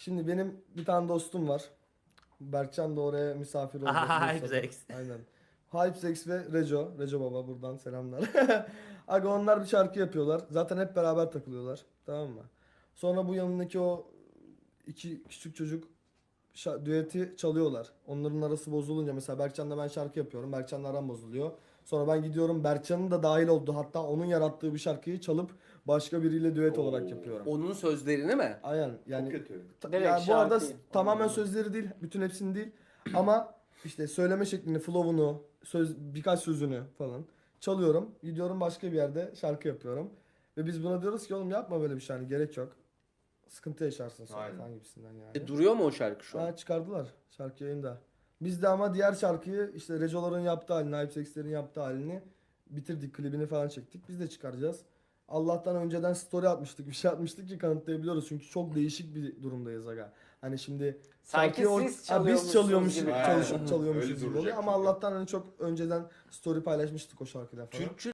Şimdi benim bir tane dostum var. Berkcan da oraya misafir oldu. Hypezex. Aynen. Hypezex ve Reco. Reco baba buradan selamlar. Aga onlar bir şarkı yapıyorlar. Zaten hep beraber takılıyorlar. Tamam mı? Sonra bu yanındaki o iki küçük çocuk düeti çalıyorlar. Onların arası bozulunca mesela Berkcan'la ben şarkı yapıyorum. Berkcan'la aram bozuluyor. Sonra ben gidiyorum Berkcan'ın da dahil olduğu hatta onun yarattığı bir şarkıyı çalıp başka biriyle düet olarak yapıyorum. Onun sözlerini mi? Aynen yani Çok kötü. Ta- Direkt yani bu arada şarkıyı. tamamen sözleri değil, bütün hepsini değil ama işte söyleme şeklini, flow'unu, söz birkaç sözünü falan çalıyorum. Gidiyorum başka bir yerde şarkı yapıyorum. Ve biz buna diyoruz ki oğlum yapma böyle bir şey hani gerek yok. Sıkıntı yaşarsın sonra Aynen. falan gibisinden yani. E, duruyor mu o şarkı şu an? Ha, çıkardılar şarkı yayında. Biz de ama diğer şarkıyı işte Reco'ların yaptığı halini, Hypesex'lerin yaptığı halini bitirdik. Klibini falan çektik. Biz de çıkaracağız. Allah'tan önceden story atmıştık, bir şey atmıştık ki kanıtlayabiliyoruz. Çünkü çok değişik bir durumdurumdayız aga. Hani şimdi Sanki şarkıyı siz Ha, biz çalıyormuş gibi. çalışıp çalıyormuşuz gibi oluyor. Ama. Allah'tan hani çok önceden story paylaşmıştık o şarkıdan falan. Türkçe